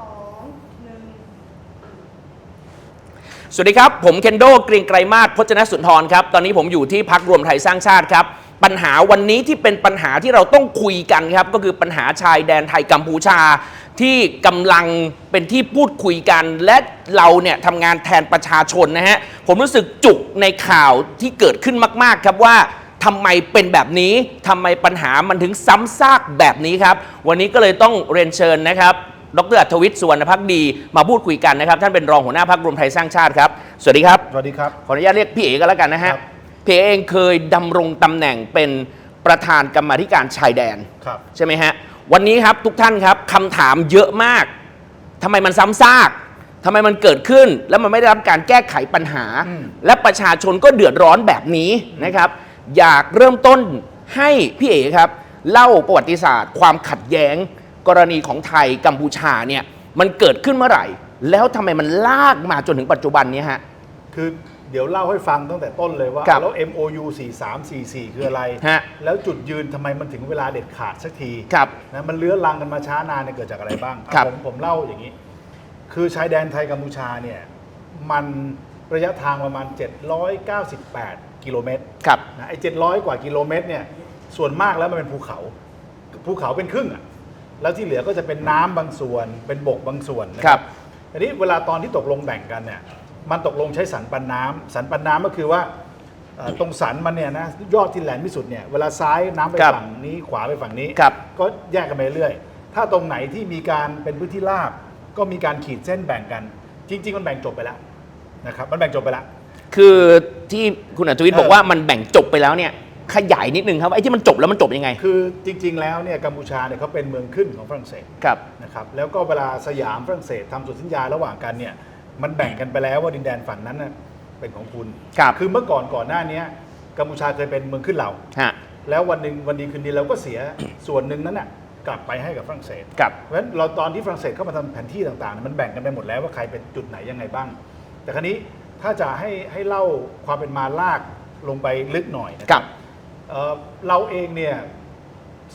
สองหนึ่งสวัสดีครับ ผมเคนโดเกรียงไกรมาศพจนสุนทรครับ ตอนนี้ผมอยู่ที่พักรวมไทยสร้างชาติครับ ปัญหาวันนี้ที่เป็นปัญหาที่เราต้องคุยกันครับ ก็คือปัญหาชายแดนไทยกัมพูชา ที่กำลังเป็นที่พูดคุยกัน และเราเนี่ยทำงานแทนประชาชนนะฮะ ผมรู้สึกจุกในข่าวที่เกิดขึ้นมาก ๆ ครับว่าทำไมเป็นแบบนี้ทำไมปัญหามันถึงซ้ำซากแบบนี้ครับ วันนี้ก็เลยต้องเรียนเชิญนะครับ ดรอัธวิทย์สุวรรณพักดีมาพูดคุยกันนะครับ ท่านเป็นรองหัวหน้าพักรวมไทยสร้างชาติครับ สวัสดีครับ สวัสดีครับ ขออนุญาตเรียกพี่เอ๋ก็แล้วกันนะฮะ ครับ พี่เอ๋เองเคยดำรงตำแหน่งเป็นประธานกรรมาธิการชายแดน ครับ ใช่ไหมฮะ วันนี้ครับทุกท่านครับคำถามเยอะมากทำไมมันซ้ำซากทำไมมันเกิดขึ้น แล้วมันไม่ได้รับการแก้ไขปัญหา อืม และประชาชนก็เดือดร้อนแบบนี้นะครับ อยากเริ่มต้นให้พี่เอ๋ครับ เล่าประวัติศาสตร์ ความขัดแย้ง กรณีของไทยกัมพูชาเนี่ยมันเกิดขึ้นเมื่อไหร่ แล้วทำไมมันลากมาจนถึงปัจจุบันเนี้ฮะ คือเดี๋ยวเล่าให้ฟังตั้งแต่ต้นเลยว่า ครับแล้ว MOU 4344 คืออะไร ฮะ แล้วจุดยืนทำไมมันถึงเวลาเด็ดขาดสักทีครับ นะมันเลื้อรังกันมาช้านานเนี่ยเกิดจากอะไรบ้างครับ ผมผมเล่าอย่างนี้ คือชายแดนไทยกัมพูชาเนี่ยมันระยะทางประมาณ 798 กิโลเมตร ครับ นะไอ้700กว่ากิโลเมตรเนี่ยส่วนมากแล้วมันเป็นภูเขา ภูเขาเป็นครึ่งอะ แล้วที่เหลือก็จะเป็นน้ำบางส่วน เป็นบกบางส่วนนะครับทีนี้เวลาตอนที่ตกลงแบ่งกันเนี่ย มันตกลงใช้สันปันน้ำสันปันน้ำก็คือว่าเอ่อตรงสันมันเนี่ยนะยอดที่แหลมที่สุดเนี่ยเวลาซ้ายน้ำไปครับฝั่งนี้ขวาไปฝั่งนี้ ครับ ก็แยกกันไปเรื่อยถ้าตรงไหนที่มีการเป็นพื้นที่ราบ ก็มีการขีดเส้นแบ่งกัน จริง ๆ มันแบ่งจบไปแล้วนะครับ มันแบ่งจบไปแล้ว คือที่คุณอัจวิทย์เออบอกว่ามันแบ่งจบไปแล้วเนี่ย ขยายนิดนึงครับว่าไอ้ที่มันจบแล้วมันจบยังไง คือจริง ๆ แล้วเนี่ยกัมพูชาเนี่ยเขาเป็นเมืองขึ้นของฝรั่งเศสครับ นะครับแล้วก็เวลาสยามฝรั่งเศสทำสนธิสัญญาระหว่างกันเนี่ยมันแบ่งกันไปแล้วว่าดินแดนฝั่งนั้นน่ะเป็นของคุณครับคือเมื่อก่อนก่อนหน้านี้กัมพูชาเคยเป็นเมืองขึ้นเรา ฮะแล้ววันหนึ่งวันดีคืนดีเราก็เสีย ส่วนหนึ่งนั้นน่ะกลับไปให้กับฝรั่งเศส กับ เพราะฉะนั้นเราตอนที่ฝรั่งเศสเข้ามาทำแผนที่ต่างๆมันแบ่งกันไปหมดแล้วว่าใครเป็นจุดไหนยังไงบ้าง แต่ครั้นี้ถ้าจะให้ให้เล่าความเป็นมาลากลงไปลึกหน่อยนะกับ เอ่อเราเองเนี่ย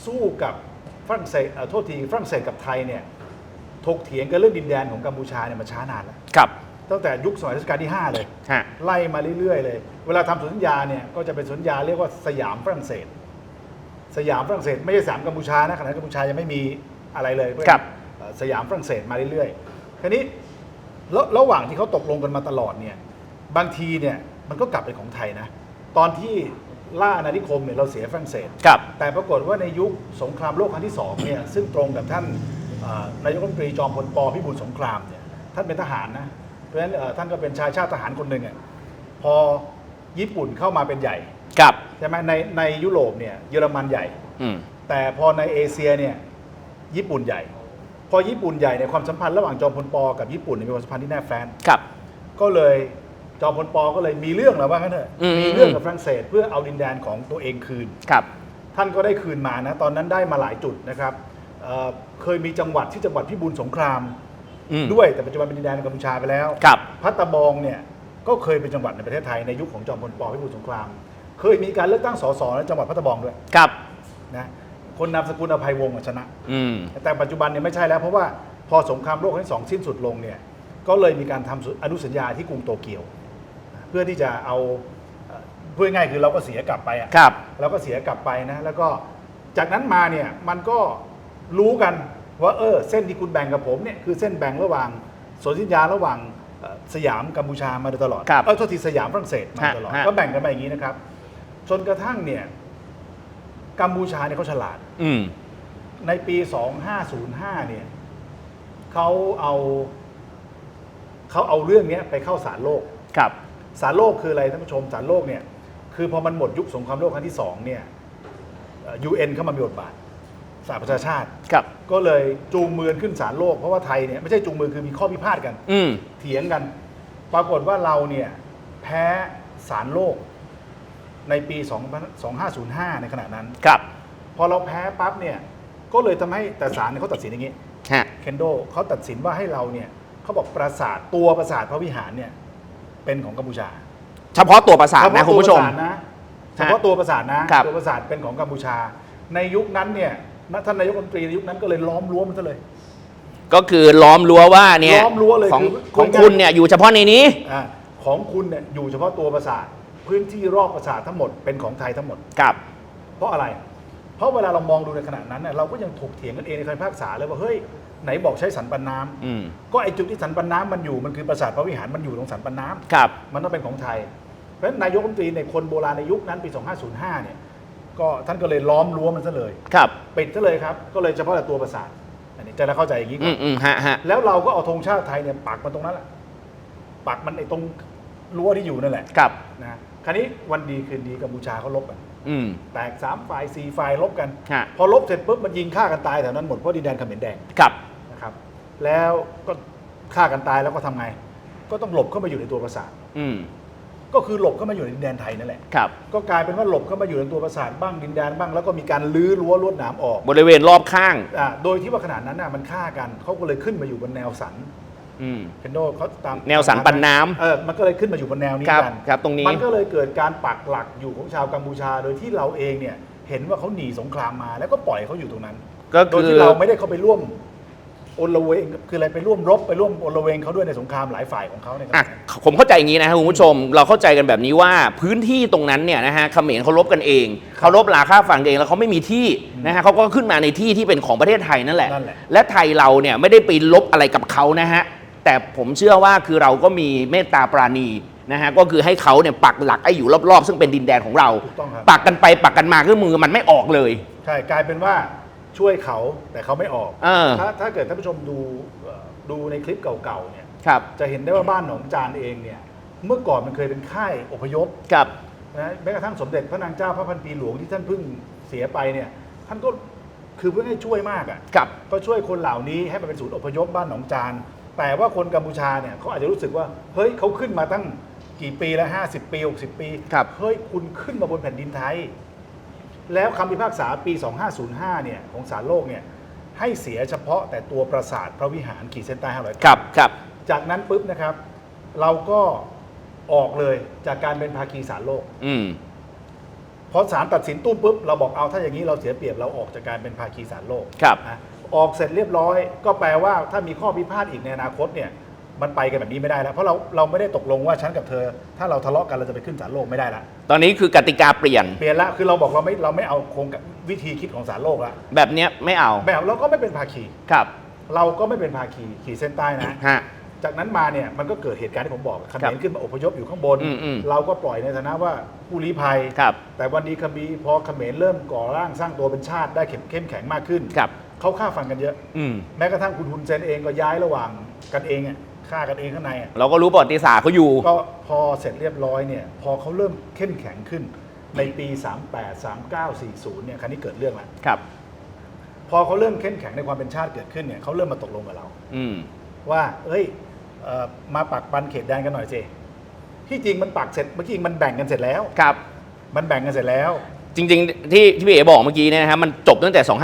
สู้กับฝรั่งเศสเอ่อโทษทีฝรั่งเศสกับไทยเนี่ยถกเถียงกันเรื่องดินแดนของกัมพูชาเนี่ยมาช้านานแล้วกับตั้งแต่ยุคสมัยรัชกาลที่ 5 เลย ฮะ ไล่มาเรื่อยๆเลย เวลาทำสัญญาเนี่ยก็จะเป็นสัญญาเรียกว่าสยามฝรั่งเศส สยามฝรั่งเศสไม่ใช่สยามกัมพูชานะขณะนั้นกัมพูชายังไม่มีอะไรเลยครับ เอ่อสยามฝรั่งเศสมาเรื่อยๆ คราวนี้ระระหว่างที่เขาตกลงกันมาตลอดเนี่ยบางทีเนี่ยมันก็กลับเป็นของไทยนะ ตอนที่ ล่าอาณานิคมเนี่ยเราเสียฝรั่งเศสกับแต่ปรากฏว่าในยุคสงครามโลกครั้งที่สองเนี่ยซึ่งตรงกับท่านเอ่อนายกรัฐมนตรีจอมพลปพิบูลสงครามเนี่ยท่านเป็นทหารนะเพราะฉะนั้นเอ่อท่านก็เป็นชายชาติทหารคนหนึ่งอะพอญี่ปุ่นเข้ามาเป็นใหญ่กับใช่ไหมในในยุโรปเนี่ยเยอรมันใหญ่ อืมแต่พอในเอเชียเนี่ยญี่ปุ่นใหญ่ พอญี่ปุ่นใหญ่ในยความสัมพันธ์ระหว่างจอมพลปกับญี่ปุ่นเนี่ยมีความสัมพันธ์ที่แนบแฟ้นกับ ก็เลย จอมพลปก็เลยมีเรื่องแล้วว่างั้นเถอะอืม มีเรื่องกับฝรั่งเศสเพื่อเอาดินแดนของตัวเองคืนกับ ท่านก็ได้คืนมานะตอนนั้นได้มาหลายจุดนะครับเอ่อเคยมีจังหวัดที่จังหวัดพิบูลสงคราม อืม ด้วยแต่ปัจจุบันเป็นดินแดนในกัมพูชาไปแล้วกับ พัตตาบองเนี่ยก็เคยเป็นจังหวัดในประเทศไทยในยุคของจอมพลปพิบูลสงคราม เคยมีการเลือกตั้งสสในจังหวัดพัตตาบองด้วยกับ นะคนนามสกุลอภัยวงศ์ชนะ อืม แต่ปัจจุบันเนี่ยไม่ใช่แล้วเพราะว่าพอสงครามโลกครั้งที่สองสิ้นสุดลงเนี่ยก็เลยมีการทำอนุสัญญาที่กรุงโตเกียว เพื่อที่จะเอาเอ่อพูดง่ายๆคือเราก็เสียกลับไปอะกับเราก็เสียกลับไปนะ แล้วก็จากนั้นมาเนี่ยมันก็รู้กันว่าเออเส้นที่คุณแบ่งกับผมเนี่ยคือเส้นแบ่งระหว่างสนธิญญาระหว่างเอ่อสยามกัมพูชามาโดยตลอดครับเออโทษทีสยามฝรั่งเศสมาโดยตลอดฮะฮะก็แบ่งกันมาอย่างนี้นะครับ จนกระทั่งเนี่ยกัมพูชาเนี่ยเขาฉลาด อืมในปี 2505 เนี่ยเขาเอาเขาเอาเรื่องเนี้ยไปเข้าศาลโลกกับ ศาลโลกคืออะไรท่านผู้ชมศาลโลกเนี่ยคือพอมันหมดยุคสงครามโลกครั้งที่สองเนี่ยยูเอ็นเข้ามามีบทบาทสหประชาชาติกับก็เลยจูงมือขึ้นศาลโลกเพราะว่าไทยเนี่ยไม่ใช่จูงมือคือมีข้อพิพาทกันอืมเถียงกัน ปรากฏว่าเราเนี่ยแพ้ศาลโลกในปี 2505 ในขณะนั้นกับพอเราแพ้ปั๊บเนี่ยก็เลยทำให้แต่ศาลเนี่ยเขาตัดสินอย่างนี้ฮะเคนโดเขาตัดสินว่าให้เราเนี่ยเขาบอกปราสาทตัวปราสาทพระวิหารเนี่ย เป็นของกัมพูชาเฉพาะตัวประสาทนะคุณผู้ชม เฉพาะตัวปราสาทนะครับตัวปราสาทเป็นของกัมพูชา ในยุคนั้นเนี่ยท่านนายกรัฐมนตรีในยุคนั้นก็เลยล้อมรั้วมันซะเลย ก็คือล้อมรั้วว่าเนี่ยล้อมรั้วเลยของคือของพูดง่ายคุณเนี่ยอยู่เฉพาะในนี้อ่าของคุณเนี่ยอยู่เฉพาะตัวปราสาท พื้นที่รอบปราสาททั้งหมดเป็นของไทยทั้งหมดกับ เพราะอะไร เพราะเวลาเรามองดูในขณะนั้นเนี่ยเราก็ยังถกเถียงกันเองในคำพิพากษาเลยว่าเฮ้ย ไหนบอกใช้สันปันน้ำอืมก็ไอจุดที่สันปันน้ำมันอยู่มันคือปราสาทพระวิหารมันอยู่ตรงสันปันน้ำ ครับ มันต้องเป็นของไทย เพราะฉะนั้นนายกรัฐมนตรีในคนโบราณในยุคนั้นปี 2505 เนี่ย ก็ท่านก็เลยล้อมรั้วมันซะเลย ครับ ปิดซะเลยครับ ก็เลยเฉพาะแต่ตัวปราสาท อันนี้ใจะแล้วเข้าใจอย่างนี้ก่อือมนอืมฮะฮะ แล้วเราก็เอาธงชาติไทยเนี่ยปักมันตรงนั้นแหละ ปักมันไอ้ตรงรั้วที่อยู่นั่นแหละครับ นะ คราวนี้วันดีคืนดีกัมพูชาเขาลบกัน อืม แตกสามฝ่ายสี่ฝ่ายลบกัน ฮะ พอลบเสร็จปุ๊บมันยิงฆ่ากันตายแถวนั้นหมดเพราะดินแดนเขมรแดง ครับนะครับ แล้วก็ฆ่ากันตายแล้วก็ทำไง ก็ต้องหลบเข้ามาอยู่ในตัวปราสาท อืมก็คือหลบเข้ามาอยู่ในดินแดนไทยนั่นแหละ ครับ ก็กลายเป็นว่าหลบเข้ามาอยู่ในตัวปราสาทบ้างดินแดนบ้างแล้วก็มีการลื้อรั้วลวดหนามออกบริเวณรอบข้าง อ่าโดยที่ว่าขนาดนั้นน่ะมันฆ่ากันเขาก็เลยขึ้นมาอยู่บนแนวสันอืม เพนโดเขาตามแนวสันปันน้ำ เออมันก็เลยขึ้นมาอยู่บนแนวนี้ครับกัน ครับตรงนี้ มันก็เลยเกิดการปักหลักอยู่ของชาวกัมพูชา โดยที่เราเองเนี่ยเห็นว่าเขาหนีสงครามมาแล้วก็ปล่อยเขาอยู่ตรงนั้น ก็โดยคือที่เราไม่ได้เข้าไปร่วมโอนละเวงคืออะไรไปร่วมรบไปร่วมโอนละเวงเขาด้วยในสงครามหลายฝ่ายของเขาในขณะอะนั้นผมเข้าใจอย่างนี้นะครับคุณผู้ชม เราเข้าใจกันแบบนี้ว่าพื้นที่ตรงนั้นเนี่ยนะฮะเขมรเขาลบกันเองเขาลบลาค่าฝั่งเองแล้วเขาไม่มีที่นะฮะเขาก็ขึ้นมาในที่ที่เป็นของประเทศไทยนั่นแหละ นั่นแหละ และไทยเราเนี่ยไม่ได้ไปลบอะไรกับเขานะฮะแต่ผมเชื่อว่าคือเราก็มีเมตตาปราณีนะฮะก็คือให้เขาเนี่ยปักหลักไอ้อยู่รอบๆ ซึ่งเป็นดินแดนของเรา ถูกต้องครับ ปักกันไปปักกันมาคือมือมันไม่ออกเลย ใช่กลายเป็นว่า ช่วยเขาแต่เขาไม่ออก เออถ้าถ้าเกิดท่านผู้ชมดูเอ่อดูในคลิปเก่าๆเนี่ย ครับ จะเห็นได้ว่าบ้านหนองจานเองเนี่ยเมื่อก่อนมันเคยเป็นค่ายอพยพครับ นะแม้กระทั่งสมเด็จพระนางเจ้าพระพันปีหลวงที่ท่านเพิ่งเสียไปเนี่ยท่านก็คือเพื่อให้ช่วยมากอะ่ะครับ ก็ช่วยคนเหล่านี้ให้มันเป็นศูนย์อพยพบ้านหนองจาน แต่ว่าคนกัมพูชาเนี่ยเขาอาจจะรู้สึกว่าเฮ้ยเขาขึ้นมาตั้งกี่ปีแล้ว 50 ปี 60 ปีครับ เฮ้ยคุณขึ้นมาบนแผ่นดินไทย แล้วคำพิพากษาปี 2505 เนี่ยของศาลโลกเนี่ยให้เสียเฉพาะแต่ตัวปราสาทพระวิหารขีดเส้นใต้500ครับครับจากนั้นปุ๊บนะครับ เราก็ออกเลยจากการเป็นภาคีศาลโลก อืมพอศาลตัดสินตุ้มปุ๊บเราบอกเอาถ้าอย่างนี้เราเสียเปรียบเราออกจากการเป็นภาคีศาลโลกครับ นะออกเสร็จเรียบร้อย ก็แปลว่าถ้ามีข้อพิพาทอีกในอนาคตเนี่ย มันไปกันแบบนี้ไม่ได้แล้ว เพราะเราเราไม่ได้ตกลงว่าฉันกับเธอ ถ้าเราทะเลาะกันเราจะไปขึ้นศาลโลกไม่ได้ละตอนนี้คือกติกาเปลี่ยน เปลี่ยนละคือเราบอกเราไม่เราไม่เอาโครงกับวิธีคิดของศาลโลกละแบบเนี้ยไม่เอาแบบเราก็ไม่เป็นภาคี ครับ เราก็ไม่เป็นภาคีขีดเส้นใต้นะ ฮะ จากนั้นมาเนี่ยมันก็เกิดเหตุการณ์ที่ผมบอกเขมรขึ้นมาอพยพอยู่ข้างบน อืมอืมเราก็ปล่อยในฐานะว่าผู้ลี้ภัย ครับ แต่วันดีคบีพอเขมรเริ่มก่อร่างสร้างตัวเป็นชาติได้เข้มเข้มแข็งมากขึ้นครับ เขาฆ่าฟันกันเยอะ อืม แม้กระทั่งคุณฮุนเซนเองก็ย้ายระหว่างกันเองอะ ฆ่ากันเองข้างในอะเราก็รู้ประวัติศาสตร์เขาอยู่ ก็พอเสร็จเรียบร้อยเนี่ย พอเขาเริ่มเข้มแข็งขึ้น ในปี 38 39 40 เนี่ยครั้นี้เกิดเรื่องแล้วครับ พอเขาเริ่มเข้มแข็งในความเป็นชาติเกิดขึ้นเนี่ยเขาเริ่มมาตกลงกับเรา อืม ว่า เอ้ยเอ่อมาปักปันเขตแดนกันหน่อยสิที่จริงมันปักเสร็จเมื่อกี้มันแบ่งกันเสร็จแล้ว ครับ มันแบ่งกันเสร็จแล้วจริง ๆ ที่ที่พี่เอ๋บอกเมื่อกี้เนี่ยนะครับมันจบตั้งแต่ เออ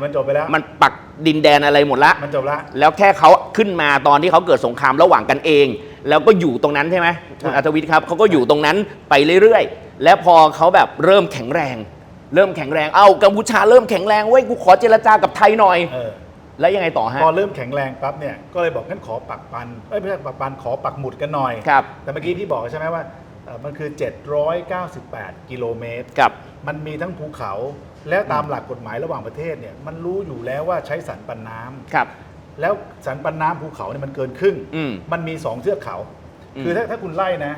2505มันจบไปแล้วมันปัก ดินแดนอะไรหมดละ มันจบละ แล้วแค่เขาขึ้นมาตอนที่เขาเกิดสงครามระหว่างกันเอง แล้วก็อยู่ตรงนั้นใช่ไหมใช่คุณอัธวิทย์ครับเขาก็อยู่ตรงนั้นไปเรื่อยๆ แล้วพอเขาแบบเริ่มแข็งแรง เริ่มแข็งแรง เอ้ากัมพูชาเริ่มแข็งแรงเว้ยกูขอเจรจากับไทยหน่อย เออ แล้วยังไงต่อฮะ พอเริ่มแข็งแรงปั๊บเนี่ย ก็เลยบอกงั้นขอปักปัน เอ้ยไม่ใช่ปักปันขอปักหมุดกันหน่อย ครับ แต่เมื่อกี้ที่บอกใช่ไหมว่าเอ่อมันคือ 798 กิโลเมตร กับ มันมีทั้งภูเขา และตามหลักกฎหมายระหว่างประเทศเนี่ยมันรู้อยู่แล้วว่าใช้สันปันน้ำครับ แล้วสันปันน้ำภูเขาเนี่ยมันเกินครึ่ง อืม มันมีสองเทือกเขา อืม คือถ้าถ้าคุณไล่นะ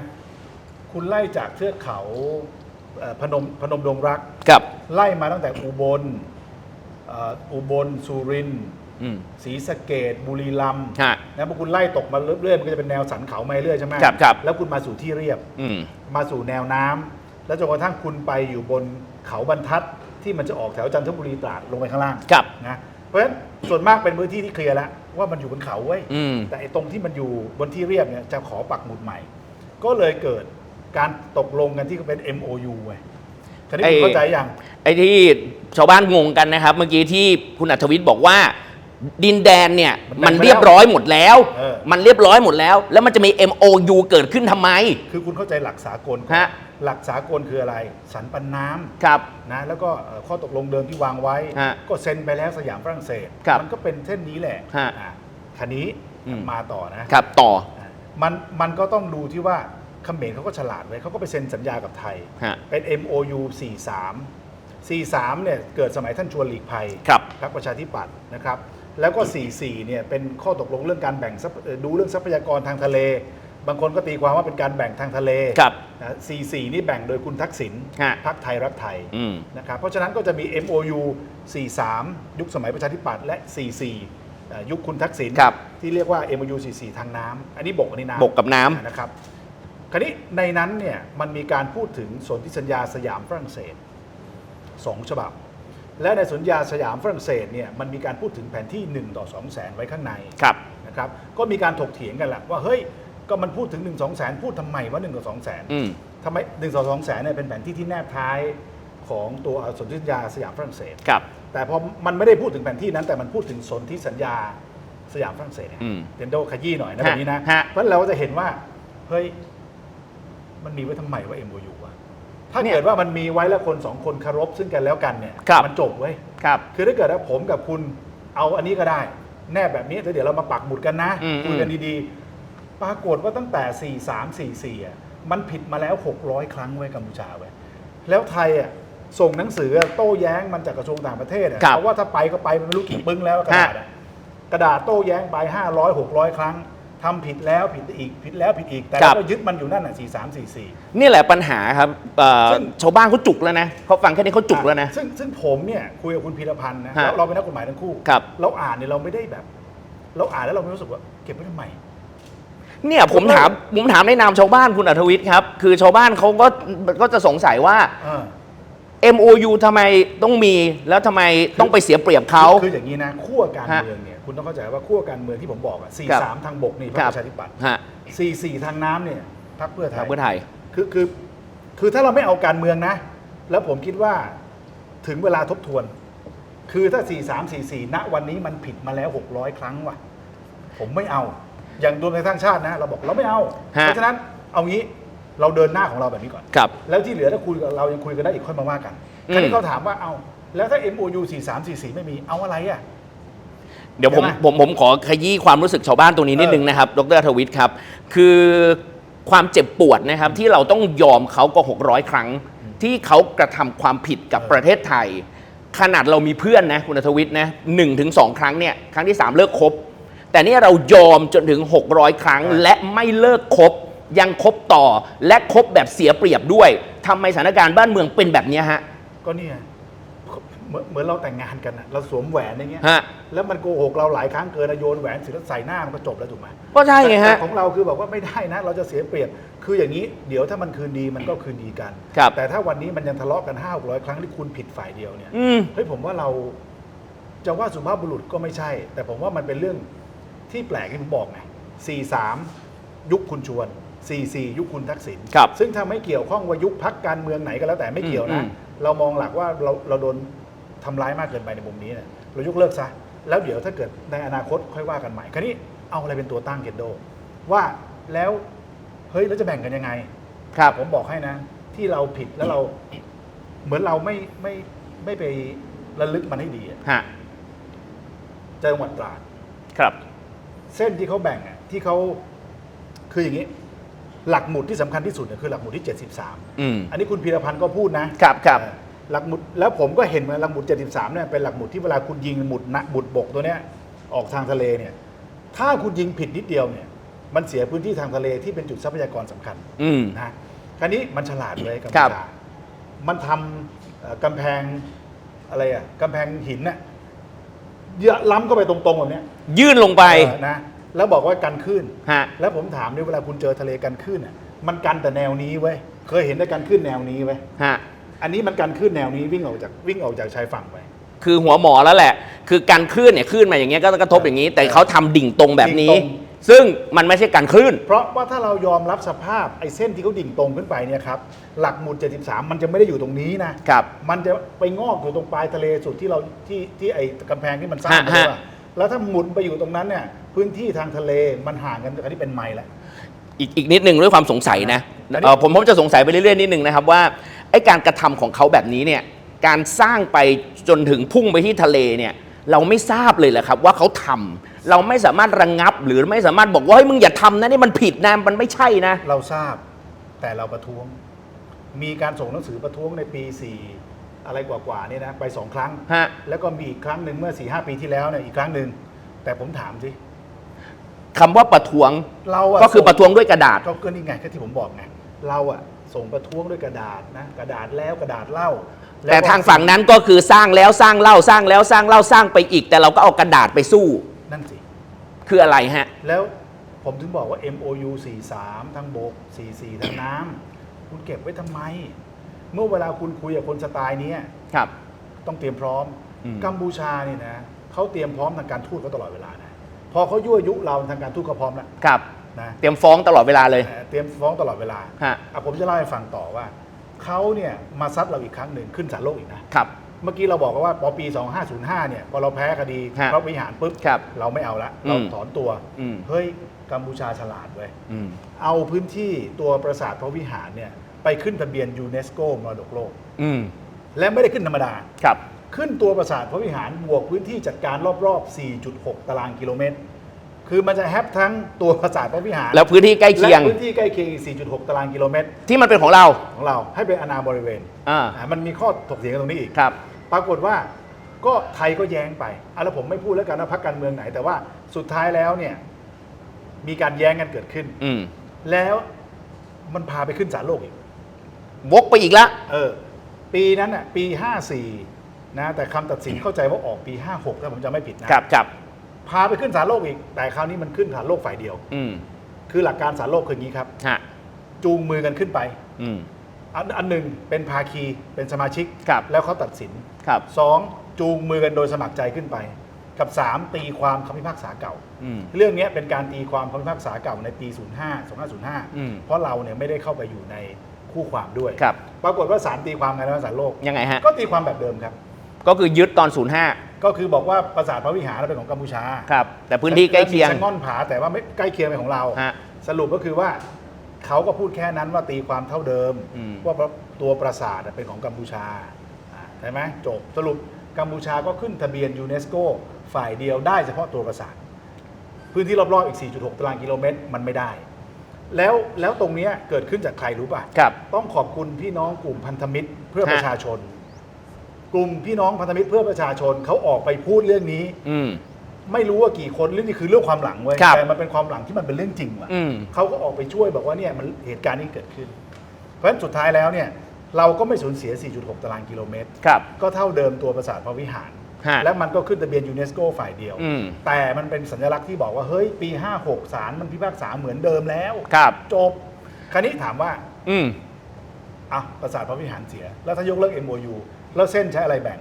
คุณไล่จากเทือกเขาเอ่อพนมพนมดงรัก กับ ไล่มาตั้งแต่อุบลเอ่ออุบลสุรินทร์ อืม ศรีสะเกดบุรีรัมย์ฮะนะพอคุณไล่ตกมาเรื่อยๆมันก็จะเป็นแนวสันเขามาเรื่อยๆใช่ไหมครับครับ แล้วคุณมาสู่ที่เรียบ อืม มาสู่แนวน้ำแล้วจนกระทั่งคุณไปอยู่บนเขาบรรทัดที่มันจะออกแถวจันทบุรีตราดลงไปข้างล่างกับ นะเพราะฉะนั้นส่วนมากเป็นพื้นที่ที่เคลียร์แล้วว่ามันอยู่บนเขาเว้ย อืม แต่ไอ้ตรงที่มันอยู่บนที่เรียบเนี่ยจะขอปักหมุดใหม่ ก็เลยเกิดการตกลงกันที่เป็น MOU เว้ยทีนี้คุณไอ้เข้าใจยังไอ้ที่ชาวบ้านงงกันนะครับ เมื่อกี้ที่คุณอัธวิทย์บอกว่า ดินแดนเนี่ยมัมันนแบ่งไปแล้วเรียบร้อยหมดแล้ว เออ มันเรียบร้อยหมดแล้ว แล้วมันจะมี MOU เกิดขึ้นทำไม คือคุณเข้าใจหลักสากลก่อนฮะ หลักสากลคืออะไร สันปันน้ำ ครับ นะแล้วก็เอ่อข้อตกลงเดิมที่วางไว้ ฮะก็เซ็นไปแล้วสยามฝรั่งเศส ครับมันก็เป็นเส้นนี้แหละฮะอะคันนี้อืม มาต่อนะครับ ต่ออะมันมันก็ต้องดูที่ว่าเขมรเขาก็ฉลาดไว้เขาก็ไปเซ็นสัญญากับไทย ฮะเป็น MOU 43 43เนี่ยเกิดสมัยท่านชวนหลีกภัยครับ พรรคประชาธิปัตย์นะครับ แล้วก็ 44เนี่ยเป็นข้อตกลงเรื่องการแบ่งทรัพย์เอ่อดูเรื่องทรัพยากรทางทะเล บางคนก็ตีความว่าเป็นการแบ่งทางทะเลครับนะ44 นี่แบ่งโดยคุณทักษิณฮะพรรคไทยรักไทยอืม นะครับเพราะฉะนั้นก็จะมี MOU 43 ยุคสมัยประชาธิปัตย์และ 44เอ่อยุคคุณทักษิณครับ ที่เรียกว่า MOU 44 ทางน้ำอันนี้บกอันนี้น้ำ บกกับน้ำ นะครับ คราวนี้ในนั้นเนี่ยมันมีการพูดถึงสนธิสัญญาสยามฝรั่งเศสสองฉบับ และในสัญญาสยามฝรั่งเศสเนี่ยมันมีการพูดถึงแผนที่ 1 ต่อ2แสนไว้ข้างในครับนะครับก็มีการถกเถียงกันแหละว่าเฮ้ยก็มันพูดถึง 1 2แสนพูดทำไมว่า1ต่อ2แสนอืม ทำไม1ต่อ2แสนเนี่ยเป็นแผนที่ที่แนบท้ายของตัวสนธิสัญญาสยามฝรั่งเศส ครับ แต่พอมันไม่ได้พูดถึงแผนที่นั้นแต่มันพูดถึงสนธิสัญญาสยามฝรั่งเศสเนี่ยอืมเทนโดขยี้หน่อยนะฮะแบบนี้นะ ฮะ เพราะเราก็จะเห็นว่า เฮ้ย มันมีไว้ทำไมว่า MOU อะ ถ้าเนี่ยเกิดว่ามันมีไว้แล้วคนสองคนเคารพซึ่งกันแล้วกันเนี่ยครับ มันจบเว้ยครับ คือถ้าเกิดว่าผมกับคุณเอาอันนี้ก็ได้ แน่แบบนี้แล้วเดี๋ยวเรามาปักหมุดกันนะอืม คุยกันดีๆ ปรากฏว่าตั้งแต่ 4 3 4 4อะมันผิดมาแล้ว 600 ครั้งไว้ยกัมพูชาไว้ยแล้วไทยอะส่งหนังสือโต้แย้งมันจากกระทรวงต่างประเทศอะครับเพราะว่าถ้าไปก็ไปมันไม่รู้กี่ปึ้งแล้วกระดาษอะกระดาษโต้แย้งไป 500 600 ครั้ง ทำผิดแล้วผิดอีกผิดแล้วผิดอีก แต่ครัเราบ ก็ยึดมันอยู่นั่นอะ4 3 4 4นี่แหละปัญหาครับเอ่อซึ่ง ชาวบ้านเขาจุกแล้วนะเขาฟังแค่นี้เขาจุกแล้วนะ ซึ่งซึ่งผมเนี่ยคุยกับคุณพีรพันธ์นะฮะแล้วเราเป็นนักกฎหมายทั้งคู่ ครับ เราอ่านเนี่ยเราไม่ได้แบบ เราอ่านแล้วเราไม่รู้สึกว่าเก็บไว้ทำไม เนี่ยผมถามผมถามในนามชาวบ้านคุณอัธวิทย์ครับ คือชาวบ้านเขาก็ก็จะสงสัยว่า เออ MOU ทำไมต้องมีแล้วทำไมต้องไปเสียเปรียบเขา คืออย่างนี้นะขั้วการฮะ เมืองเนี่ย คุณต้องเข้าใจว่าขั้วการเมืองที่ผมบอกอะสี่ครับสามทางบกนี่พรรคครัประชาธิปัตย์ฮะสี่สี่ทางน้ำเนี่ยพรรคเพื่อไททางยเพื่อไทยคือคือคือถ้าเราไม่เอาการเมืองนะ แล้วผมคิดว่าถึงเวลาทบทวน คือถ้า 4 3 4 4 ณ วันนี้มันผิดมาแล้ว 600 ครั้งว่ะ ผมไม่เอา อย่างรวมไทยสร้างชาตินะ เราบอกเราไม่เอาฮะเพราะฉะนั้นเอางี้เราเดินหน้าของเราแบบนี้ก่อน ครับ แล้วที่เหลือถ้าคุยกับเรายังคุยกันได้อีกค่อยมาว่ากันอืมคราวนี้เขาถามว่าเอา แล้วถ้า MOU 4 3 4 4 ไม่มีเอาอะไรอะ เดี๋ยวผมใช่ไหม ผมผมขอขยี้ความรู้สึกชาวบ้านตรงนี้นิดนึงนะครับ ดรอัธวิทย์ครับ คือความเจ็บปวดนะครับที่เราต้องยอมเขาก็600 ครั้ง ที่เขากระทำความผิดกับเออประเทศไทย ขนาดเรามีเพื่อนนะคุณอัธวิทย์นะหนึ่งถึงสองครั้งเนี่ยครั้งที่ 3 เลิกคบ แต่เนี่ยเรายอมจนถึง 600 ครั้ง และไม่เลิกคบ ยังคบต่อและคบแบบเสียเปรียบด้วยทำไมสถานการณ์บ้านเมืองเป็นแบบเนี้ยฮะ ก็เนี่ย เหมือนเหมือนเราแต่งงานกันอะเราสวมแหวนอย่างเงี้ยฮะ แล้วมันโกหกเราหลายครั้งเกินอะโยนแหวนเสร็จแล้วใส่หน้ามันก็จบแล้วถูกไหมก็ใช่ไงฮะ แต่ของเราคือบอกว่าไม่ได้นะ เราจะเสียเปรียบคืออย่างนี้เดี๋ยวถ้ามันคืนดีมันก็คืนดีกัน ครับ แต่ถ้าวันนี้มันยังทะเลาะกันห้าร้อยครั้งที่คุณผิดฝ่ายเดียวเนี่ย อืม เฮ้ยผมว่าเราจะว่าสุภาพบุรุษก็ไม่ใช่ แต่ผมว่ามันเป็นเรื่องที่แปลกที่ผมบอกไง 43 ยุคคุณชวน 44 ยุคคุณทักษิณครับซึ่งถ้าไม่เกี่ยวข้องว่ายุคพักการเมืองไหนก็แล้วแต่ไม่เกี่ยวอืนะมเรามองหลักว่าเราเราโดน ทำร้ายมากเกินไปในมุมนี้เนี่ยเรายกเลิกซะ แล้วเดี๋ยวถ้าเกิดในอนาคตค่อยว่ากันใหม่คราวนี้เอาอะไรเป็นตัวตั้งเกนโด ว่าแล้วเฮ้ยแล้วจะแบ่งกันยังไง ครับ ผมบอกให้นะ ที่เราผิดแล้วเราเหมือนเราไม่ไม่ไม่ไประลึกมันให้ดีอะฮะ จังหวัดตราด ครับ เส้นที่เขาแบ่งอะที่เขาคืออย่างนี้ หลักหมุดที่สำคัญที่สุดเนี่ยคือหลักหมุดที่ 73 อืม อันนี้คุณพีรพันธ์ก็พูดนะครับครับ เออ หลักหมุดแล้วผมก็เห็นมาหลักหมุด 73เนี่ยเป็นหลักหมุดที่เวลาคุณยิงหมุดนะหมุดบกตัวเนี้ยออกทางทะเลเนี่ยถ้าคุณยิงผิดนิดเดียวเนี่ยมันเสียพื้นที่ทางทะเลที่เป็นจุดทรัพยากรสำคัญอืม นะคราวนี้มันฉลาดเลยกัมครัพูบชามันทำเอ่อกำแพงอะไรอะกำแพงหินน่ะเยอะล้ำเข้าไปตรงๆแบบเนี้ยยื่นลงไปเออนะแล้วบอกว่ากันคลื่น ฮะ แล้วผมถามด้วยเวลาคุณเจอทะเลกันคลื่นอะมันกันแต่แนวนี้เว้ยเคยเห็นได้กันคลื่นแนวนี้เว้ยฮะ อันนี้มันกันคลื่นแนวนี้วิ่งออกจากวิ่งออกจากชายฝั่งไป คือหัวหมอแล้วแหละ คือการคลื่นเนี่ยคลื่นมาอย่างเงี้ยก็กระทบอย่างนี้ แต่เขาทำดิ่งตรงแบบนี้ ดิ่งตรง ซึ่งมันไม่ใช่การคลื่น เพราะว่าถ้าเรายอมรับสภาพไอ้เส้นที่เขาดิ่งตรงขึ้นไปเนี่ยครับหลักหมุด 73 มันจะไม่ได้อยู่ตรงนี้นะครับ มันจะไปงอกอยู่ตรงปลายทะเลสุดที่เราที่ที่ไอ้กำแพงที่มันสร้างฮะไปด้วยฮะแล้วถ้าหมุนไปอยู่ตรงนั้นเนี่ยพื้นที่ทางทะเลมันห่างกันอันนี้เป็นไมล์แล้ว อีกอีกนิดหนึ่งด้วยความสงสัยนะอันนี้ เอ่อผมผมจะสงสัยไปเรื่อยๆนิดหนึ่งนะครับว่า ไอ้การกระทำของเขาแบบนี้เนี่ยการสร้างไปจนถึงพุ่งไปที่ทะเลเนี่ยเราไม่ทราบเลยแหละครับว่าเขาทำเราไม่สามารถระงงับหรือไม่สามารถบอกว่าเฮ้ยมึงอย่าทำนะนี่มันผิดนะมันไม่ใช่นะ เราทราบแต่เราประท้วง มีการส่งหนังสือประท้วงในปี4อะไรกว่าๆเนี่ยนะไปสองครั้งฮะ แล้วก็มีอีกครั้งหนึ่งเมื่อ4ีหปีที่แล้วเนี่ยอีกครั้งหนึ่งแต่ผมถามสิคำว่าประท้วงเราอะก็คือประท้วงด้วยกระดาษ ก็ก็นี่ไงก็ที่ผมบอกไงเราอะ ส่งประท้วงด้วยกระดาษนะกระดาษแล้วกระดาษเล่าล้วแต่ก็ทางฝั่งนั้นก็คือสร้างแล้วสร้างเล่าสร้างแล้วสร้างเล่าสร้างไปอีก แต่เราก็เอากระดาษไปสู้นั่นสิคืออะไรฮะ แล้วผมถึงบอกว่า MOU 43ทางบก 44ทางน้ำคุณเก็บไว้ทำไม เมื่อเวลาคุณคุยกับคนสไตล์เนี้ยครับ ต้องเตรียมพร้อมอืม กัมพูชานี่นะเขาเตรียมพร้อมทางการทูตเขาตลอดเวลานะพอเขายั่วยุเราทางการทูตเขาพร้อมแล้ว ครับ นะเตรียมฟ้องตลอดเวลาเลยเอ่อเตรียมฟ้องตลอดเวลาฮะ อะผมจะเล่าให้ฟังต่อว่า เขาเนี่ยมาซัดเราอีกครั้งหนึ่งขึ้นศาลโลกอีกนะ ครับ เมื่อกี้เราบอกว่าพอปี 2505 เนี่ยพอเราแพ้คดีฮะพระวิหารปุ๊บ ครับเราไม่เอาละอืมเราถอนตัว อืม เฮ้ยกัมพูชาฉลาดเว้ยอืม เอาพื้นที่ตัวปราสาทพระวิหารเนี่ยไปขึ้นทะเบียนยูเนสโกมรดกโลก อืม และไม่ได้ขึ้นธรรมดา ครับ ขึ้นตัวปราสาทพระวิหารบวกพื้นที่จัดการรอบๆ 4.6 ตารางกิโลเมตร คือมันจะแฮปทั้งตัวปราสาทพระวิหารแล้วพื้นที่ใกล้เคียง และพื้นที่ใกล้เคียงอีก4.6 ตารางกิโลเมตร ที่มันเป็นของเรา ของเราให้เป็นอนาบริเวณอ่า อ่ามันมีข้อถกเถียงกันตรงนี้อีก ครับ ปรากฏว่าก็ไทยก็แย้งไปอะแล้วผมไม่พูดแล้วกันว่าพักการเมืองไหน แต่ว่าสุดท้ายแล้วเนี่ยมีการแย้งกันเกิดขึ้น อืมแล้วมันพาไปขึ้นศาลโลกอีก วกไปอีกแล้วเออ ปีนั้นอะปี 54 นะ แต่คำตัดสินเข้าใจว่าออกปี 56ถ้าผมจำไม่ผิดนะ ครับครับ พาไปขึ้นศาลโลกอีก แต่คราวนี้มันขึ้นศาลโลกฝ่ายเดียว อืมคือหลักการศาลโลกคืออย่างนี้ครับ ฮะจูงมือกันขึ้นไป อืม อันอันหนึ่งเป็นภาคีเป็นสมาชิก ครับ แล้วเขาตัดสินครับ สองจูงมือกันโดยสมัครใจขึ้นไป กับสามตีความคำพิพากษาเก่า อืม เรื่องนี้เป็นการตีความคำพิพากษาเก่าในปี 05 อืม 2505 เพราะเราเนี่ยไม่ได้เข้าไปอยู่ในคู่ความด้วย ครับ ปรากฏว่าศาลตีความไงนะศาลโลก ยังไงฮะ ก็ตีความแบบเดิมครับ ก็คือยึดตอน 05 ก็คือบอกว่าปราสาทพระวิหารเป็นของกัมพูชาครับ แต่พื้นที่ใกล้เคียงและมีชะง่อนผาแต่ว่าไม่ใกล้เคียงเป็นของเรา ฮะ สรุปก็คือว่าเขาก็พูดแค่นั้นว่าตีความเท่าเดิม อืม ว่าตัวปราสาทเป็นของกัมพูชาอ่าใช่ไหมจบสรุปกัมพูชาก็ขึ้นทะเบียนยูเนสโกฝ่ายเดียวได้เฉพาะตัวปราสาท พื้นที่รอบๆอีก 4.6 ตารางกิโลเมตรมันไม่ได้ แล้วแล้วตรงเนี้ยเกิดขึ้นจากใครรู้ป่ะ ครับ ต้องขอบคุณพี่น้องกลุ่มพันธมิตรเพื่อฮะ ประชาชน กลุ่มพี่น้องพันธมิตรเพื่อประชาชนเขาออกไปพูดเรื่องนี้ อืม ไม่รู้ว่ากี่คนเรื่องนี้คือเรื่องความหลังเว้ยครับแต่มันเป็นความหลังที่มันเป็นเรื่องจริงว่ะอืม เขาก็ออกไปช่วยบอกว่าเนี่ยมันเหตุการณ์นี้เกิดขึ้น เพราะฉะนั้นสุดท้ายแล้วเนี่ยเราก็ไม่สูญเสีย 4.6 ตารางกิโลเมตร ครับ ก็เท่าเดิมตัวปราสาทพระวิหาร ฮะและมันก็ขึ้นทะเบียนยูเนสโกฝ่ายเดียว อืม แต่มันเป็นสัญลักษณ์ที่บอกว่า เฮ้ย ปี 56ศาลมันพิพากษาเหมือนเดิมแล้ว ครับ จบ คราวนี้ถามว่าอืม อะปราสาทพระวิหารเสีย แล้วถ้ายกเลิก MOU แล้วเส้นใช้อะไรแบ่ง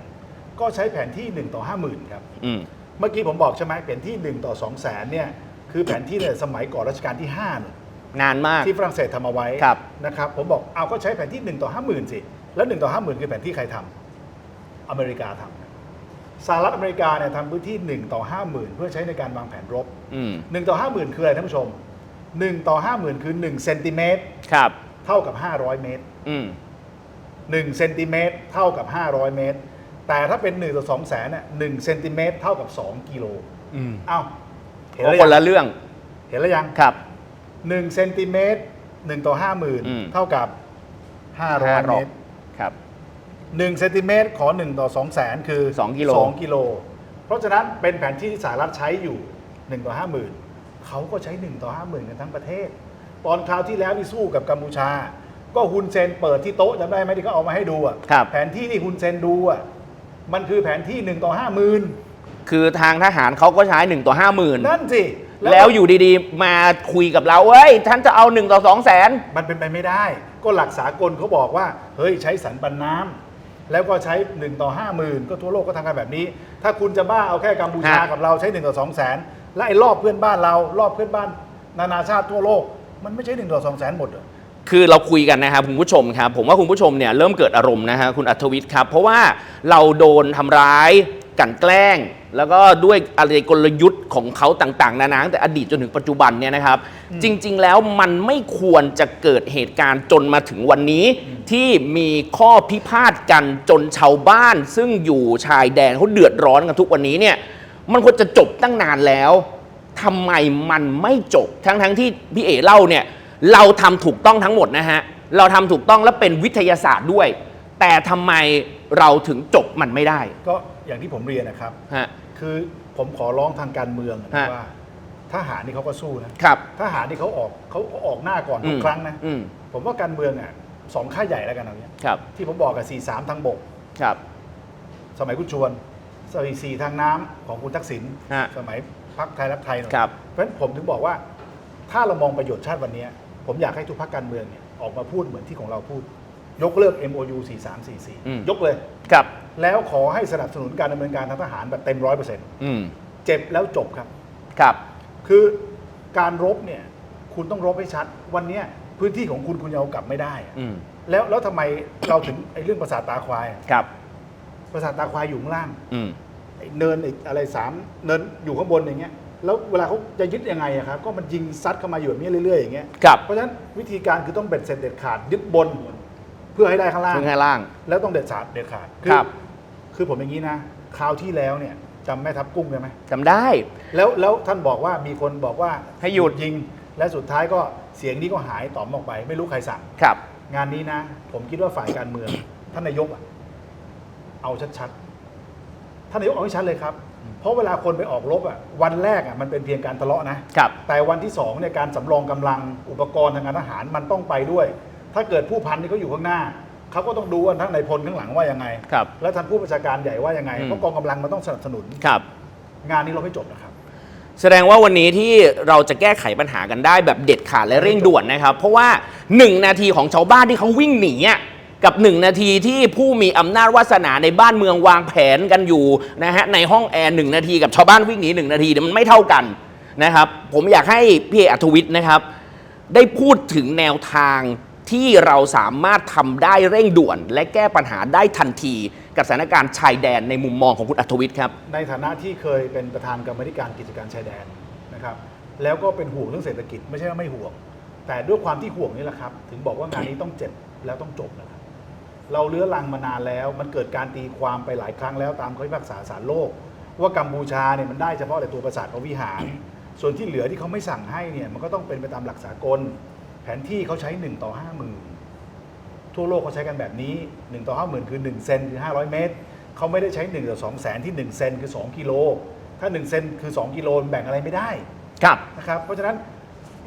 ก็ใช้แผนที่ 1 ต่อ 50,000ครับอืม เมื่อกี้ผมบอกใช่ไหมแผนที่ 1 ต่อ 2 0 0แสนเนี่ยคือแผนที่ในสมัยก่อนรัชกาลที่5นู่นนานมาก ที่ฝรั่งเศสทำเอาไว้ครับ นะครับ ผมบอกเอาก็ใช้แผนที่ 1 ต่อ 50,000 สิ แล้ว 1 ต่อ 50,000 คือแผนที่ใครทำอเมริกาทำสหรัฐอเมริกาเนี่ยทำพื้นที่ 1 ต่อ 50,000 เพื่อใช้ในการวางแผนรบ อืม1 ต่อ 50,000 คืออะไรท่านผู้ชม 1 ต่อ 50,000 คือ 1 เซนติเมตร ครับ เท่ากับ 500 เมตร อืม 1เซนติเมตรเท่ากับ 500 เมตร แต่ถ้าเป็น1ต่อ2แสนเนี่ย1เซนติเมตรเท่ากับ 2 กิโลอืมเอ้าเห็นโอ้แล้วคยันงละเรื่องเห็นแล้วยังครับ1เซนติเมตร1ต่ออืม 50,000 เท่ากับ 500 เมตร ครับ 1เซนติเมตรขอ 1 ต่อ2แสนคือสองกิโล 2กิโล เพราะฉะนั้นเป็นแผนที่ที่สหรัฐใช้อยู่ 1 ต่อ 50,000เขาก็ใช้ 1 ต่อ 50,000 กันทั้งประเทศ ตอนคราวที่แล้วที่สู้กับกัมพูชา ก็ฮุนเซนเปิดที่โต๊ะจำได้ไหมที่เขาเอามาให้ดูอะครับ แผนที่ที่ฮุนเซนดูอะมันคือแผนที่1ต่อ50,000คือทางทหารเขาก็ใช้1ต่อ50,000 นั่นสิแล้วอยู่ดีๆ มาคุยกับเราเอ้ยท่านจะเอา1ต่อ2แสนมันเป็นไปไม่ได้ ก็หลักสากลเขาบอกว่า เฮ้ยใช้สันปันน้ำแล้วก็ใช้1ต่อ50,000 ก็ทั่วโลกก็ทำกันแบบนี้ ถ้าคุณจะบ้าเอาแค่กัมพูชาฮะกับเราใช้1ต่อ2แสนและไอ้รอบเพื่อนบ้านเรา รอบเพื่อนบ้าน นานาชาติทั่วโลก มันไม่ใช่1ต่อ2แสนหมดเหรอ คือเราคุยกันนะครับคุณผู้ชมครับผมว่าคุณผู้ชมเนี่ยเริ่มเกิดอารมณ์นะฮะคุณอัธวิทย์ครับ เพราะว่าเราโดนทำร้ายกลันแกล้ง แล้วก็ด้วยอะไรกลยุทธ์ของเขาต่างๆ นานาตั้งแต่อดีตจนถึงปัจจุบันเนี่ยนะครับ จริง ๆ แล้วมันไม่ควรจะเกิดเหตุการณ์จนมาถึงวันนี้ ที่มีข้อพิพาทกันจนชาวบ้าน ซึ่งอยู่ชายแดนเขาเดือดร้อนกันทุกวันนี้เนี่ยมันควรจะจบตั้งนานแล้วทำไมมันไม่จบทั้งๆที่พี่เอ๋เล่าเนี่ย เราทำถูกต้องทั้งหมดนะฮะ เราทำถูกต้องและเป็นวิทยาศาสตร์ด้วย แต่ทำไมเราถึงจบมันไม่ได้ ก็อย่างที่ผมเรียนนะครับฮะคือผมขอร้องทางการเมืองนะฮะว่าทหารนี่เขาก็สู้นะครับทหารที่เขาออกเขาออกหน้าก่อนทุกครั้งนะอืมผมว่าการเมืองอะสองค่ายใหญ่แล้วกันเอาเนี้ยครับที่ผมบอกกับสี่สามทางบกครับ สมัยคุณชวนสมัยสี่ทางน้ำของคุณทักษิณฮะสมัยพักไทยรักไทยหน่อยครับเพราะฉะนั้นผมถึงบอกว่า ถ้าเรามองประโยชน์ชาติวันเนี้ย ผมอยากให้ทุกพรรคการเมืองเนี่ยออกมาพูดเหมือนที่ของเราพูด ยกเลิก MOU อืม 4344 ยกเลย ครับ แล้วขอให้สนับสนุนการดำเนินการทางทหารแบบเต็มร้อยเปอร์เซ็นต์อืม เจ็บแล้วจบครับ ครับ คือการรบเนี่ยคุณต้องรบให้ชัด วันเนี้ยพื้นที่ของคุณคุณยังเอากลับไม่ได้อะอืม แล้วแล้วทำไมเราถึงไอ้เรื่องประสาทตาควายครับประสาทตาควายอยู่ข้างล่างอืม ไอ้เนินไอ้อะไรสามเนินอยู่ข้างบนอย่างเงี้ย แล้วเวลาเขาจะยึดยังไงอะครับก็มันยิงซัดเข้ามาอยู่แบบนี้เรื่อยๆอย่างเงี้ยครับเพราะฉะนั้นวิธีการคือต้องเบ็ดเสร็จเด็ดขาดยึดบน เพื่อให้ได้ข้างล่างซึ่งข้างล่าง แล้วต้องเด็ดขาดเด็ดขาดครับ คือผมอย่างนี้นะคราวที่แล้วเนี่ยจำแม่ทัพกุ้งได้ไหมจำได้ แล้วแล้วท่านบอกว่ามีคนบอกว่าให้หยุด ยิง และสุดท้ายก็เสียงนี้ก็หายต่อมออกไป ไม่รู้ใครสั่ง ครับ งานนี้นะ ผมคิดว่าฝ่ายการเมือง ท่านนายกอะเอาชัดๆท่านนายกเอาให้ชัดเลยครับ เพราะเวลาคนไปออกรบอะวันแรกอะมันเป็นเพียงการทะเลาะนะ ครับ แต่วันที่สองเนี่ยการสำรองกำลังอุปกรณ์ทางการทหารมันต้องไปด้วย ถ้าเกิดผู้พันที่เขาอยู่ข้างหน้า เขาก็ต้องดูว่าท่านนายพลข้างหลังว่ายังไง ครับ และท่านผู้บัญชาการใหญ่ว่ายังไง อืม เพราะกองกำลังมันต้องสนับสนุน ครับ งานนี้เราไม่จบนะครับ แสดงว่าวันนี้ที่เราจะแก้ไขปัญหากันได้แบบเด็ดขาดและเร่งด่วนนะครับ เพราะว่า 1 นาทีของชาวบ้านที่เขาวิ่งหนีอะ กับ 1 นาทีที่ผู้มีอำนาจวาสนาในบ้านเมืองวางแผนกันอยู่นะฮะในห้องแอร์หนึ่งนาทีกับชาวบ้านวิ่งหนีหนึ่งนาทีเนี่ยมันไม่เท่ากันนะครับ ผมอยากให้พี่อัธวิทย์นะครับ ได้พูดถึงแนวทางที่เราสามารถทำได้เร่งด่วน และแก้ปัญหาได้ทันที กับสถานการณ์ชายแดนในมุมมองของคุณอัธวิทย์ครับในฐานะที่เคยเป็นประธานกรรมธิการกิจการชายแดนนะครับ แล้วก็เป็นห่วงเรื่องเศรษฐกิจไม่ใช่ว่าไม่ห่วง แต่ด้วยความที่ห่วงนี่แหละครับ ถึงบอกว่างานนี้ต้องเจ็บแล้วต้องจบนะครับ เราเลื้อรังมานานแล้ว มันเกิดการตีความไปหลายครั้งแล้วตามคำพิพากษาศาลโลก ว่ากัมพูชาเนี่ยมันได้เฉพาะแต่ตัวปราสาทของวิหาร ส่วนที่เหลือที่เขาไม่สั่งให้เนี่ยมันก็ต้องเป็นไปตามหลักสากล แผนที่เขาใช้1ต่อ5 0,000ทั่วโลกเขาใช้กันแบบนี้1ต่อ50,000คือ1เซนคือ500 เมตรเขาไม่ได้ใช้1ต่อ2แสนที่1เซนคือ 2 กิโลถ้า1เซนคือ 2 กิโลมันแบ่งอะไรไม่ได้ครับนะครับเพราะฉะนั้น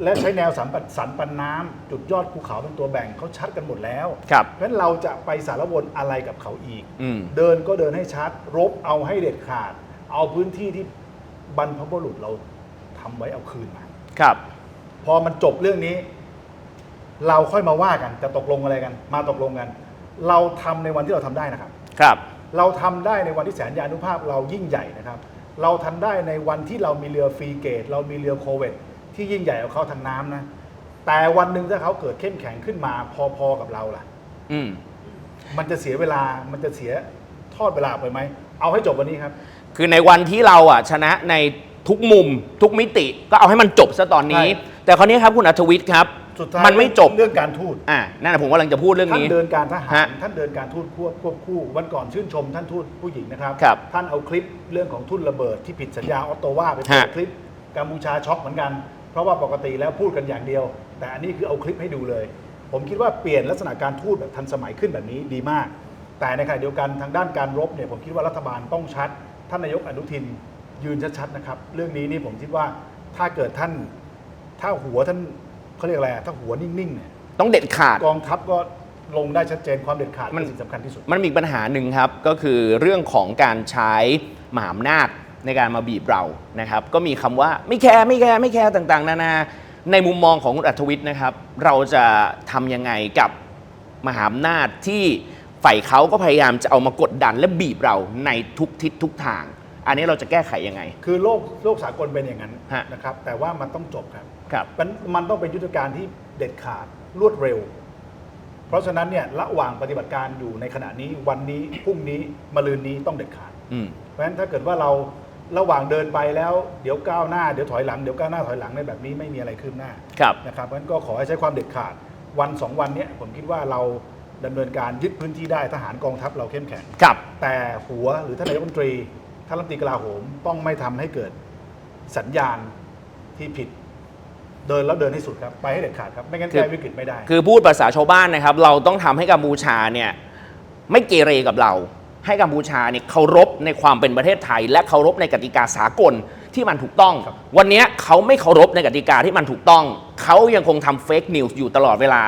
และใช้แนวสันปันสันปันน้ำจุดยอดภูเขาเป็นตัวแบ่งเขาชัดกันหมดแล้วครับ เพราะฉะนั้นเราจะไปสารวนอะไรกับเขาอีก อืม เดินก็เดินให้ชัด รบเอาให้เด็ดขาด เอาพื้นที่ที่บรรพบุรุษเราทำไว้เอาคืนมา ครับ พอมันจบเรื่องนี้ เราค่อยมาว่ากันจะตกลงอะไรกัน มาตกลงกัน เราทำในวันที่เราทำได้นะครับ ครับ เราทำได้ในวันที่แสนยานุภาพเรายิ่งใหญ่นะครับ เราทำได้ในวันที่เรามีเรือฟรีเกต เรามีเรือโคเวต ที่ยิ่งใหญ่กว่าเขาทางน้ำนะ แต่วันหนึ่งถ้าเขาเกิดเข้มแข็งขึ้นมาพอๆกับเราล่ะ อืม มันจะเสียเวลามันจะเสียทอดเวลาไปไหม เอาให้จบวันนี้ครับ คือในวันที่เราอะชนะในทุกมุมทุกมิติก็เอาให้มันจบซะตอนนี้ ใช่ แต่คราวนี้ครับคุณอัธวิทย์ครับ สุดท้ายมันไม่จบ เรื่องการทูต อ่านั่นนะผมกำลังจะพูดเรื่องท่านนี้ เดินการทหารฮะท่านเดินการทูตควบควบคู่ วันก่อนชื่นชมท่านทูตผู้หญิงนะครับ ครับท่านเอาคลิปเรื่องของทุ่นระเบิดที่ผิดสัญญาออตโตวาไปเปิดฮะคลิปกัมพูชาช็อกเหมือนกัน เพราะว่าปกติแล้วพูดกันอย่างเดียว แต่อันนี้คือเอาคลิปให้ดูเลย ผมคิดว่าเปลี่ยนลักษณะการทูตแบบทันสมัยขึ้นแบบนี้ดีมาก แต่ในขณะเดียวกันทางด้านการรบเนี่ยผมคิดว่ารัฐบาลต้องชัด ท่านนายกอนุทินยืนชัดๆนะครับ เรื่องนี้นี่ผมคิดว่าถ้าเกิดท่าน ถ้าหัวท่านเขาเรียกอะไรอะถ้าหัวนิ่งๆเนี่ยต้องเด็ดขาด กองทัพก็ลงได้ชัดเจนความเด็ดขาดมัน เป็นสิ่งสำคัญที่สุด มันมีปัญหาหนึ่งครับ ก็คือเรื่องของการใช้มหาอำนาจ ในการมาบีบเรานะครับ ก็มีคำว่าไม่แคร์ไม่แคร์ไม่แคร์ต่างๆ นานา ในมุมมองของคุณอัธวิทย์นะครับ เราจะทำยังไงกับมหาอำนาจที่ฝ่ายเขาก็พยายามจะเอามากดดันและบีบเราในทุกทิศทุกทาง อันนี้เราจะแก้ไขยังไง คือโลกโลกสากลเป็นอย่างนั้นฮะนะครับ แต่ว่ามันต้องจบครับครับมันมันต้องเป็นยุทธการที่เด็ดขาดรวดเร็ว เพราะฉะนั้นเนี่ยระหว่างปฏิบัติการอยู่ในขณะนี้วันนี้พรุ่งนี้มะรืนนี้ต้องเด็ดขาดอืมเพราะฉะนั้นถ้าเกิดว่าเรา ระหว่างเดินไปแล้วเดี๋ยวก้าวหน้าเดี๋ยวถอยหลังเดี๋ยวก้าวหน้าถอยหลังในแบบนี้ไม่มีอะไรคืบหน้าครับนะครับเพราะฉะนั้นก็ขอให้ใช้ความเด็ดขาดวันสองวันเนี้ยผมคิดว่าเราดำเนินการยึดพื้นที่ได้ทหารกองทัพเราเข้มแข็งครับแต่หัวหรือท่านนายกรัฐมนตรีท่านรัฐมนตรีกลาโหมต้องไม่ทำให้เกิดสัญญาณที่ผิดเดินแล้วเดินให้สุดครับ ไปให้เด็ดขาดครับ ไม่งั้นคือแก้วิกฤตไม่ได้ คือพูดภาษาชาวบ้านนะครับ เราต้องทำให้กัมพูชาเนี่ย ไม่เกเรกับเรา ให้กัมพูชาเนี่ยเคารพในความเป็นประเทศไทย และเคารพในกติกาสากลที่มันถูกต้องครับวันเนี้ยเขาไม่เคารพในกติกาที่มันถูกต้อง เขายังคงทำเฟกนิวส์อยู่ตลอดเวลา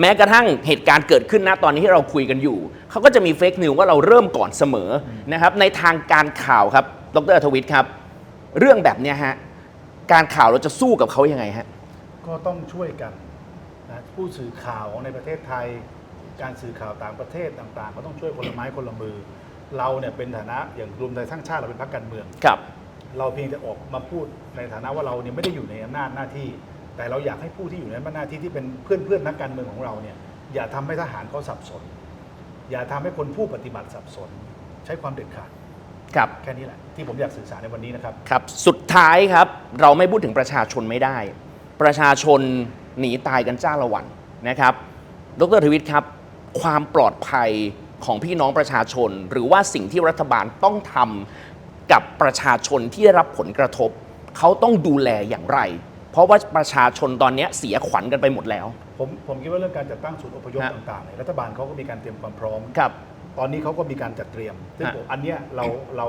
แม้กระทั่งเหตุการณ์เกิดขึ้นนะตอนนี้ที่เราคุยกันอยู่ เขาก็จะมีเฟกนิวส์ว่าเราเริ่มก่อนเสมอนะครับในทางการข่าวครับดรทวิทย์ครับ เรื่องแบบเนี้ยฮะการข่าวเราจะสู้กับเขายังไงฮะก็ต้องช่วยกันนะผู้สื่อข่าวในประเทศไทย การสื่อข่าวต่างประเทศต่าง ๆ ก็ต้องช่วยคนละไม้คนละมือ เราเนี่ยเป็นฐานะอย่างรวมไทยสร้างชาติเราเป็นพรรคการเมือง ครับ เราเพียงแต่ออกมาพูดในฐานะว่าเราเนี่ยไม่ได้อยู่ในอำนาจหน้าที่ แต่เราอยากให้ผู้ที่อยู่ในอำนาจหน้าที่ที่เป็นเพื่อนเพื่อนๆนักการเมืองของเราเนี่ยอย่าทำให้ทหารเขาสับสน อย่าทำให้คนผู้ปฏิบัติสับสน ใช้ความเด็ดขาดครับ แค่นี้แหละที่ผมอยากสื่อสารในวันนี้นะครับ ครับ สุดท้ายครับ เราไม่พูดถึงประชาชนไม่ได้ ประชาชนหนีตายกันจ้าละวันนะครับ ดรทวิทย์ครับ ความปลอดภัย ของพี่น้องประชาชน หรือว่าสิ่งที่รัฐบาลต้องทำกับประชาชนที่ได้รับผลกระทบ เขาต้องดูแลอย่างไร เพราะว่าประชาชนตอนนี้เสียขวัญกันไปหมดแล้ว ผมผมคิดว่าเรื่องการจัดตั้งศูนย์อพยพฮะ ต่างๆเนี่ยรัฐบาลเขาก็มีการเตรียมความพร้อม ครับ ตอนนี้เขาก็มีการจัดเตรียม ซึ่งฮะผมอันเนี้ยเราเรา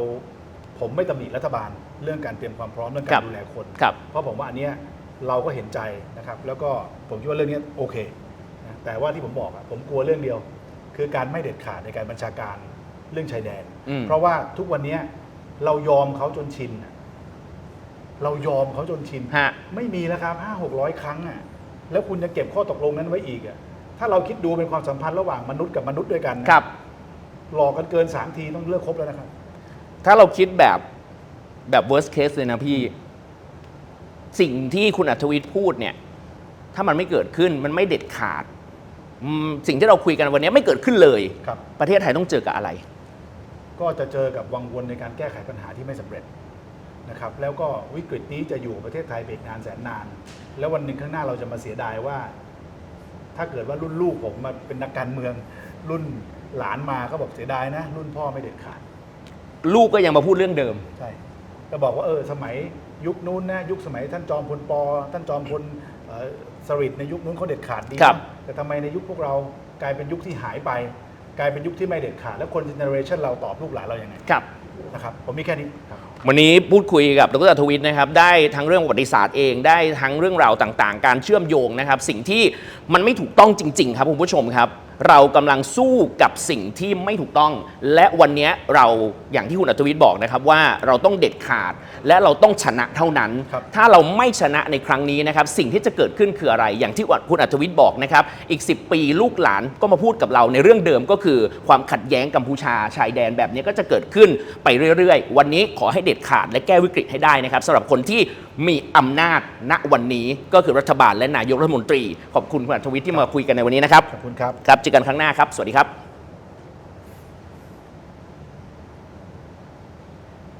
ผมไม่ตำหนิรัฐบาลเรื่องการเตรียมความพร้อมเรื่องครัการบดูแลคน ครับ เพราะผมว่าอันเนี้ยเราก็เห็นใจนะครับ แล้วก็ผมคิดว่าเรื่องเนี้ยโอเคนะแต่ว่าที่ผมบอกอะผมกลัวเรื่องเดียว คือการไม่เด็ดขาดในการบัญชาการเรื่องชายแดน อืม เพราะว่าทุกวันเนี้ยเรายอมเขาจนชินอะเรายอมเขาจนชิน ฮะ ไม่มีแล้วครับห้าหกร้อยครั้งอะ แล้วคุณจะเก็บข้อตกลงนั้นไว้อีกอะ ถ้าเราคิดดูเป็นความสัมพันธ์ระหว่างมนุษย์กับมนุษย์ด้วยกันนะครับ หลอกกันเกินสามทีต้องเลิกคบแล้วนะครับ ถ้าเราคิดแบบแบบ worst case เลยนะพี่ สิ่งที่คุณอัธวิทย์พูดเนี่ย ถ้ามันไม่เกิดขึ้นมันไม่เด็ดขาดอืม สิ่งที่เราคุยกันวันนี้ไม่เกิดขึ้นเลย ครับ ประเทศไทยต้องเจอกับอะไร ก็จะเจอกับวังวนในการแก้ไขปัญหาที่ไม่สำเร็จนะครับ แล้วก็วิกฤตนี้จะอยู่กับประเทศไทยไปอีกนานแสนนาน แล้ววันหนึ่งข้างหน้าเราจะมาเสียดายว่า ถ้าเกิดว่ารุ่นลูกผมมาเป็นนักการเมือง รุ่นหลานมาก็บอกเสียดายนะ รุ่นพ่อไม่เด็ดขาด ลูกก็ยังมาพูดเรื่องเดิม ใช่ก็บอกว่าเออสมัยยุคนู้นนะยุคสมัยท่านจอมพลปอท่านจอมพลเอ่อ สฤษดิ์ในยุคนู้นเขาเด็ดขาดดีนะครับแต่ทำไมในยุคพวกเรากลายเป็นยุคที่หายไป กลายเป็นยุคที่ไม่เด็ดขาด แล้วคนเจเนอเรชันเราตอบลูกหลานเราอย่างไงครับนะครับผมมีแค่นี้ครับวันนี้พูดคุยกับดรอัธวิทย์นะครับ ได้ทั้งเรื่องประวัติศาสตร์เองได้ทั้งเรื่องราวต่างๆ การเชื่อมโยงนะครับ สิ่งที่มันไม่ถูกต้องจริง ๆ ครับคุณผู้ชมครับ เรากำลังสู้กับสิ่งที่ไม่ถูกต้อง และวันนี้เราอย่างที่คุณอัธวิทย์บอกนะครับว่าเราต้องเด็ดขาดและเราต้องชนะเท่านั้นครับถ้าเราไม่ชนะในครั้งนี้นะครับสิ่งที่จะเกิดขึ้นคืออะไร อย่างที่คุณอัธวิทย์บอกนะครับอีก 10 ปีลูกหลานก็มาพูดกับเราในเรื่องเดิมก็คือความขัดแย้งกัมพูชาชายแดนแบบนี้ก็จะเกิดขึ้นไปเรื่อยๆ วันนี้ขอให้เด็ดขาดและแก้วิกฤตให้ได้นะครับสำหรับคนที่มีอำนาจณวันนี้ก็คือรัฐบาลและนายกรัฐมนตรี ขอบคุณคุณอัธวิทย์ที่มาคุยกันในวันนี้นะครับขอบคุณครับครับเจอกันครั้งหน้าครับ สวัสดีครับ